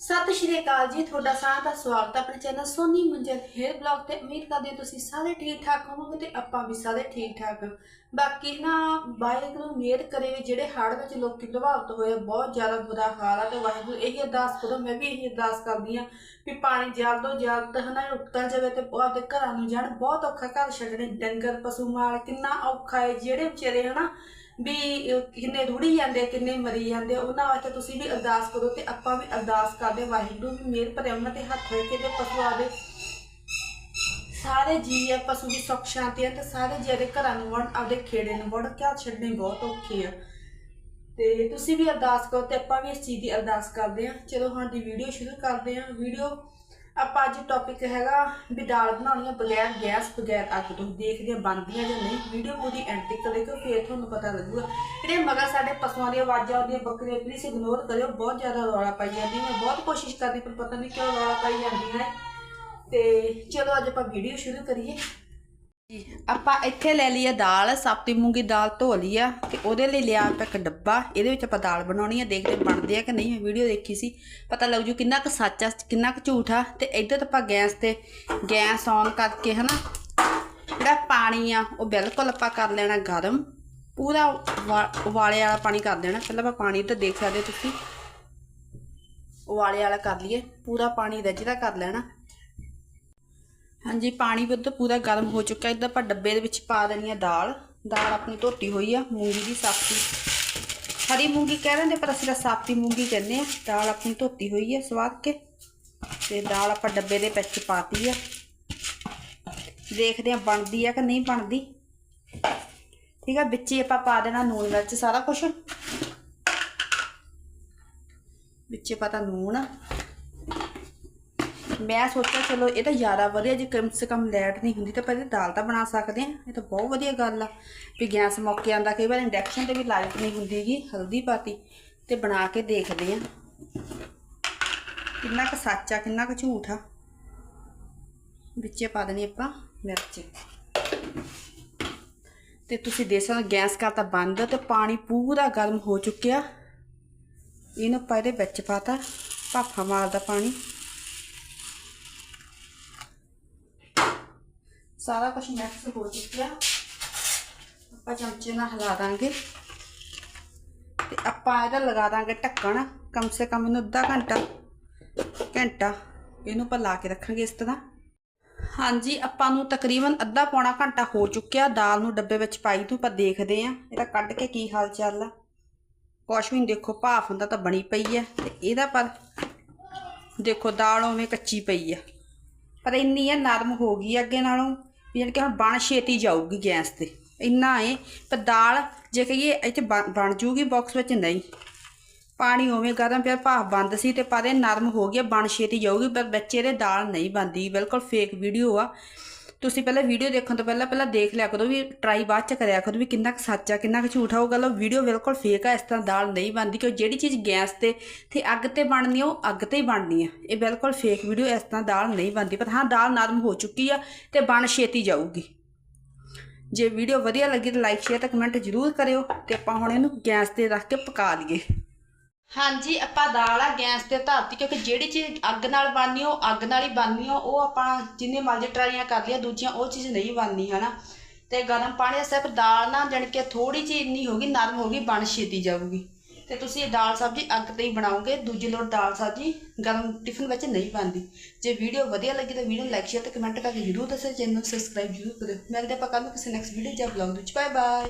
ਸਤਿ ਸ਼੍ਰੀ ਅਕਾਲ ਜੀ ਤੁਹਾਡਾ ਸਾਰਿਆਂ ਦਾ ਸਵਾਗਤ ਹੈ ਆਪਣੇ channel Soni Manjal hair blog ਤੇ ਉਮੀਦ ਕਰਦੇ ਹਾਂ ਤੁਸੀਂ ਸਾਰੇ ਠੀਕ ਠਾਕ ਹੋਵੋਗੇ ਤੇ ਆਪਾਂ ਵੀ ਸਾਰੇ ਠੀਕ ਠਾਕ ਹਾਂ। ਬਾਕੀ ਨਾ ਵਾਹਿਗੁਰੂ ਮਿਹਰ ਕਰੇ ਵੀ ਜਿਹੜੇ ਹੜ੍ਹ ਵਿੱਚ ਲੋਕੀ ਪ੍ਰਭਾਵਿਤ ਹੋਏ ਆ, ਬਹੁਤ ਜ਼ਿਆਦਾ ਬੁਰਾ ਹਾਲ ਆ ਤੇ ਵਾਹਿਗੁਰੂ ਇਹੀ ਅਰਦਾਸ ਕਰੋ ਮੈਂ ਵੀ ਇਹੀ ਅਰਦਾਸ ਕਰਦੀ ਆ ਵੀ ਪਾਣੀ ਜਲਦ ਤੋਂ ਜਲਦ ਹਨਾ ਉਤਰ ਜਾਵੇ ਤੇ ਉਹ ਆਪਦੇ ਘਰਾਂ ਨੂੰ ਜਾਣ ਬਹੁਤ ਔਖਾ ਘਰ ਛੱਡਣੇ ਡੰਗਰ ਪਸ਼ੂ ਮਾਲ ਕਿੰਨਾ ਔਖਾ ਹੈ ਜਿਹੜੇ ਵਿਚਾਰੇ ਹਨਾ ਵੀ ਅਹ ਕਿੰਨੇ ਰੁੜੀ ਜਾਂਦੇ ਕਿੰਨੇ ਮਰੀ ਜਾਂਦੇ ਉਹਨਾਂ ਵਾਸਤੇ ਤੁਸੀਂ ਵੀ ਅਰਦਾਸ ਕਰੋ ਤੇ ਆਪਾਂ ਵੀ ਅਰਦਾਸ ਕਰਦੇ ਹਾਂ, ਵਾਹਿਗੁਰੂ ਵੀ ਮਿਹਰ ਭਰੇ ਉਹਨਾਂ ਤੇ ਹੱਥ ਰੱਖ ਕੇ ਤੇ ਪਸ਼ੂਆਂ ਦੇ ਸਾਰੇ ਜੀ ਆ ਪਸ਼ੂ ਦੀ ਸੁੱਖ ਸ਼ਾਂਤੀ ਆ ਤੇ ਸਾਰੇ ਜੀ ਜਿਹੜੇ ਘਰਾਂ ਨੂੰ ਵੜ ਆਪਦੇ ਖੇੜੇ ਨੂੰ ਵੜ ਕਿਆ ਛੱਡਣੇ ਬਹੁਤ ਔਖੇ ਆ। ਤੇ ਤੁਸੀਂ ਵੀ ਅਰਦਾਸ ਕਰੋ ਤੇ ਆਪਾਂ ਵੀ ਇਸ ਚੀਜ਼ ਦੀ ਅਰਦਾਸ ਕਰਦੇ ਹਾਂ। ਚਲੋ ਹੁਣ ਦੀ ਵੀਡੀਓ ਸ਼ੁਰੂ ਕਰਦੇ ਹਾਂ। ਵੀਡੀਓ ਆਪਾਂ ਅੱਜ ਟੌਪਿਕ ਹੈਗਾ ਵੀ ਦਾਲ ਬਣਾਉਣੀ ਆ ਬਗੈਰ ਗੈਸ, ਬਗੈਰ ਅੱਗ ਤੋਂ। ਦੇਖਦੇ ਆ ਬਣਦੀਆਂ ਜਾਂ ਨਹੀਂ। ਵੀਡੀਓ ਪੂਰੀ ਐਂਡ ਤੱਕ ਦੇਖੋ ਫਿਰ ਤੁਹਾਨੂੰ ਪਤਾ ਲੱਗੂਗਾ। ਜਿਹੜੇ ਮਗਰ ਸਾਡੇ ਪਸ਼ੂਆਂ ਦੀਆਂ ਆਵਾਜ਼ਾਂ ਆਉਂਦੀਆਂ, ਬੱਕਰੀਆਂ ਪਲੀਜ਼ ਇਗਨੋਰ ਕਰਿਓ। ਬਹੁਤ ਜ਼ਿਆਦਾ ਰੌਲਾ ਪਾਈ ਜਾਂਦੀ ਮੈਂ ਬਹੁਤ ਕੋਸ਼ਿਸ਼ ਕਰਦੀ ਪਰ ਪਤਾ ਨਹੀਂ ਕਿਉਂ ਰੌਲਾ ਪਾਈ ਜਾਂਦੀਆਂ ਹੈ ਤੇ ਚਲੋ ਅੱਜ ਆਪਾਂ ਵੀਡੀਓ ਸ਼ੁਰੂ ਕਰੀਏ। ਜੀ, ਆਪਾਂ ਇੱਥੇ ਲੈ ਲਈ ਆ ਦਾਲ ਸਾਪਤੀ ਮੂੰਗੀ ਦਾਲ ਧੋ ਲਈ ਆ ਤੇ ਉਹਦੇ ਲਈ ਲਿਆ ਆਪਾਂ ਇੱਕ ਡੱਬਾ ਇਹਦੇ ਵਿੱਚ ਆਪਾਂ ਦਾਲ ਬਣਾਉਣੀ ਆ ਦੇਖਦੇ ਬਣਦੀ ਆ ਕਿ ਨਹੀਂ ਮੈਂ ਵੀਡੀਓ ਦੇਖੀ ਸੀ ਪਤਾ ਲੱਗ ਜੂ ਕਿੰਨਾ ਕੁ ਸੱਚ ਆ ਕਿੰਨਾ ਕੁ ਝੂਠ ਆ ਤੇ ਇੱਧਰ ਆਪਾਂ ਗੈਸ ਤੇ ਗੈਸ ਔਨ ਕਰਕੇ ਹਨਾ ਜਿਹੜਾ ਪਾਣੀ ਆ ਉਹ ਬਿਲਕੁਲ ਆਪਾਂ ਕਰ ਲੈਣਾ ਗਰਮ ਪੂਰਾ ਉਬਾਲੇ ਵਾਲਾ ਪਾਣੀ ਕਰ ਦੇਣਾ ਪਹਿਲਾਂ ਆਪਾਂ ਪਾਣੀ ਤਾਂ ਦੇਖ ਸਕਦੇ ਤੁਸੀਂ ਉਬਾਲੇ ਵਾਲਾ ਕਰ ਲਈਏ ਪੂਰਾ ਪਾਣੀ ਰੱਜਦਾ ਕਰ ਲੈਣਾ। ਹਾਂਜੀ, ਪਾਣੀ ਵੀ ਪੂਰਾ ਗਰਮ ਹੋ ਚੁੱਕਾ ਇੱਦਾਂ ਆਪਾਂ ਡੱਬੇ ਦੇ ਵਿੱਚ ਪਾ ਦੇਣੀ ਆ ਦਾਲ। ਦਾਲ ਆਪਣੀ ਧੋਤੀ ਹੋਈ ਆ, ਮੂੰਗੀ ਦੀ ਸਾਫਤੀ ਹਰੀ ਮੂੰਗੀ ਕਹਿ ਦਿੰਦੇ, ਪਰ ਅਸੀਂ ਤਾਂ ਸਾਫਤੀ ਮੂੰਗੀ ਕਹਿੰਦੇ ਆ। ਦਾਲ ਆਪਣੀ ਧੋਤੀ ਹੋਈ ਆ, ਸਵਾਦ ਕੇ। ਤੇ ਦਾਲ ਆਪਾਂ ਡੱਬੇ ਦੇ ਵਿੱਚ ਪਾਤੀ ਆ। ਦੇਖਦੇ ਆ ਬਣਦੀ ਆ ਕਿ ਨਹੀਂ ਬਣਦੀ। ਠੀਕ ਆ, ਵਿੱਚ ਹੀ ਆਪਾਂ ਪਾ ਦੇਣਾ ਨੂਣ ਮਿਰਚ ਸਾਰਾ ਕੁਝ ਵਿੱਚ ਪਤਾ ਨੂਣ ਮੈਂ ਸੋਚਿਆ ਚਲੋ ਇਹ ਤਾਂ ਜ਼ਿਆਦਾ ਵਧੀਆ, ਜੇ ਕਮ ਸੇ ਕਮ ਲੈਟ ਨਹੀਂ ਹੁੰਦੀ ਤਾਂ ਪਹਿਲੇ ਦਾਲ ਤਾਂ ਬਣਾ ਸਕਦੇ ਆ ਇਹ ਤਾਂ ਬਹੁਤ ਵਧੀਆ ਗੱਲ ਆ। ਵੀ ਗੈਸ ਮੌਕੇ ਆਂਦਾ ਕਈ ਵਾਰ ਇੰਡਕਸ਼ਨ ਤੇ ਵੀ ਲਾਈਟ ਨਹੀਂ ਹੁੰਦੀਗੀ ਹਲਦੀ ਪਾਤੀ ਤੇ ਬਣਾ ਕੇ ਦੇਖਦੇ ਆ ਕਿੰਨਾ ਕੁ ਸੱਚ ਆ, ਕਿੰਨਾ ਕੁ ਝੂਠ ਆ। ਵਿੱਚੇ ਪਾ ਦੇਣੀ ਆਪਾਂ ਮਿਰਚ। ਤੇ ਤੁਸੀਂ ਦੇਖ ਸਕਦੇ ਗੈਸ ਕਰਤਾ ਬੰਦ ਤੇ ਪਾਣੀ ਪੂਰਾ ਗਰਮ ਹੋ ਚੁੱਕਿਆ। ਇਹਨੂੰ ਆਪਾਂ ਇਹਦੇ ਵਿੱਚ ਪਾਤਾ, ਭਾਫਾ ਮਾਰਦਾ ਪਾਣੀ। ਸਾਰਾ ਕੁਝ ਮਿਕਸ ਹੋ ਚੁੱਕਿਆ। ਆਪਾਂ ਚਮਚੇ ਨਾਲ ਹਿਲਾ ਦਾਂਗੇ। ਤੇ ਆਪਾਂ ਇਹਦਾ ਲਗਾ ਦਾਂਗੇ ਢੱਕਣ। ਕਮ ਸੇ ਕਮ ਇਹਨੂੰ ਅੱਧਾ ਘੰਟਾ ਘੰਟਾ ਇਹਨੂੰ ਆਪਾਂ ਲਾ ਕੇ ਰੱਖਾਂਗੇ ਇਸ ਤਰ੍ਹਾਂ। ਹਾਂਜੀ, ਆਪਾਂ ਨੂੰ ਤਕਰੀਬਨ ਅੱਧਾ ਪੌਣਾ ਘੰਟਾ ਹੋ ਚੁੱਕਿਆ। ਦਾਲ ਨੂੰ ਡੱਬੇ ਵਿੱਚ ਪਾਈ ਤੋਂ ਆਪਾਂ ਦੇਖਦੇ ਆਂ ਇਹਦਾ ਕੱਢ ਕੇ ਕੀ ਹਾਲ ਚਾਲ ਆ। ਕੁਛ ਵੀ ਦੇਖੋ, ਭਾਫ ਹੁੰਦਾ ਤਾਂ ਬਣੀ ਪਈ ਹੈ ਤੇ ਇਹਦਾ ਪਰ ਦੇਖੋ, ਦਾਲ ਉਵੇਂ ਕੱਚੀ ਪਈ ਆ। ਪਰ ਇੰਨੀ ਆ, ਨਰਮ ਹੋ ਗਈ ਅੱਗੇ ਨਾਲੋਂ। ਵੀ ਜਾਣੀ ਕਿ ਹੁਣ ਬਣ ਛੇਤੀ ਜਾਊਗੀ ਗੈਸ ਤੇ। ਇੰਨਾ ਏ ਪਰ ਦਾਲ ਜੇ ਕਹੀਏ ਇਹ 'ਚ ਬਣ ਬਣ ਜੂਗੀ ਬਾਕਸ ਵਿੱਚ? ਨਹੀਂ। ਪਾਣੀ ਉਵੇਂ ਗਰਮ ਪਿਆ, ਭਾਫ ਬੰਦ ਸੀ ਤੇ ਪਰ ਇਹ ਨਰਮ ਹੋ ਗਿਆ, ਬਣ ਛੇਤੀ ਜਾਊਗੀ, ਪਰ ਬੱਚੇ ਦੇ ਦਾਲ ਨਹੀਂ ਬਣਦੀ। ਬਿਲਕੁਲ ਫੇਕ ਵੀਡੀਓ ਆ। ਤੁਸੀਂ ਪਹਿਲਾਂ ਵੀਡੀਓ ਦੇਖਣ ਤੋਂ ਪਹਿਲਾਂ ਪਹਿਲਾਂ ਦੇਖ ਲਿਆ ਕਰੋ ਵੀ ਟਰਾਈ ਬਾਅਦ ਚ ਕਰਿਆ ਕਰੋ ਵੀ ਕਿੰਨਾ ਕੁ ਸੱਚ ਆ, ਕਿੰਨਾ ਕੁ ਝੂਠ ਆ। ਉਹ ਗੱਲ ਵੀਡੀਓ ਬਿਲਕੁਲ ਫੇਕ ਆ, ਇਸ ਤਰ੍ਹਾਂ ਦਾਲ ਨਹੀਂ ਬਣਦੀ ਕਿਉਂ? ਜਿਹੜੀ ਚੀਜ਼ ਗੈਸ ਤੇ ਤੇ ਅੱਗ ਤੇ ਬਣਨੀ ਉਹ ਅੱਗ ਤੇ ਹੀ ਬਣਨੀ ਆ। ਇਹ ਬਿਲਕੁਲ ਫੇਕ ਵੀਡੀਓ ਇਸ ਤਰ੍ਹਾਂ ਦਾਲ ਨਹੀਂ ਬਣਦੀ। ਪਰ ਹਾਂ, ਦਾਲ ਨਰਮ ਹੋ ਚੁੱਕੀ ਆ ਤੇ ਬਣ ਛੇਤੀ ਜਾਊਗੀ। ਜੇ ਵੀਡੀਓ ਵਧੀਆ ਲੱਗੀ ਤਾਂ ਲਾਈਕ ਸ਼ੇਅਰ ਤੇ ਕਮੈਂਟ ਜ਼ਰੂਰ ਕਰਿਓ ਤੇ ਆਪਾਂ ਹੁਣ ਇਹਨੂੰ ਗੈਸ ਤੇ ਰੱਖ ਕੇ ਪਕਾ ਲਈਏ। ਹਾਂਜੀ, ਆਪਾਂ ਦਾਲ ਆ, ਗੈਸ ਤੇ ਧਰਤੀ, ਕਿਉਂਕਿ ਜਿਹੜੀ ਚੀਜ਼ ਅੱਗ ਨਾਲ ਬਣਨੀ, ਉਹ ਅੱਗ ਨਾਲ ਹੀ ਬਣਨੀ ਆ, ਉਹ ਆਪਾਂ ਜਿੰਨੇ ਮਰਜ਼ੀ ਟਰਾਈਆਂ ਕਰ ਲਿਆ ਦੂਜੀਆਂ ਉਹ ਚੀਜ਼ ਨਹੀਂ ਬਣਨੀ, ਹਨਾ? ਤੇ ਗਰਮ ਪਾਣੀ ਸਿਰਫ ਦਾਲ ਨਾ ਜਾਣੀ ਕਿ ਥੋੜੀ ਜਿਹੀ ਇੰਨੀ ਹੋਗੀ ਨਰਮ ਹੋਗੀ ਬਣ ਛੇਤੀ ਜਾਊਗੀ। ਤੇ ਤੁਸੀਂ ਇਹ ਦਾਲ ਸਬਜ਼ੀ ਅੱਗ ਤੇ ਹੀ ਬਣਾਓਗੇ, ਦੂਜੀ ਲੋੜ ਦਾਲ ਸਬਜ਼ੀ ਗਰਮ ਟਿਫਨ ਵਿੱਚ ਨਹੀਂ ਬਣਦੀ। ਜੇ ਵੀਡੀਓ ਵਧੀਆ ਲੱਗੀ ਤਾਂ ਵੀਡੀਓ ਲਾਈਕ ਸ਼ੇਅਰ ਤੇ ਕਮੈਂਟ ਕਰਕੇ ਜਰੂਰ ਦੱਸਿਓ, ਚੈਨਲ ਨੂੰ ਸਬਸਕ੍ਰਾਈਬ ਜਰੂਰ ਕਰਿਓ। ਮਿਲਦੇ ਆਪਾਂ ਕੱਲ ਨੂੰ ਕਿਸੇ ਨੈਕਸਟ ਵੀਡੀਓ ਜਾਂ ਵਲੌਗ ਵਿੱਚ। Bye bye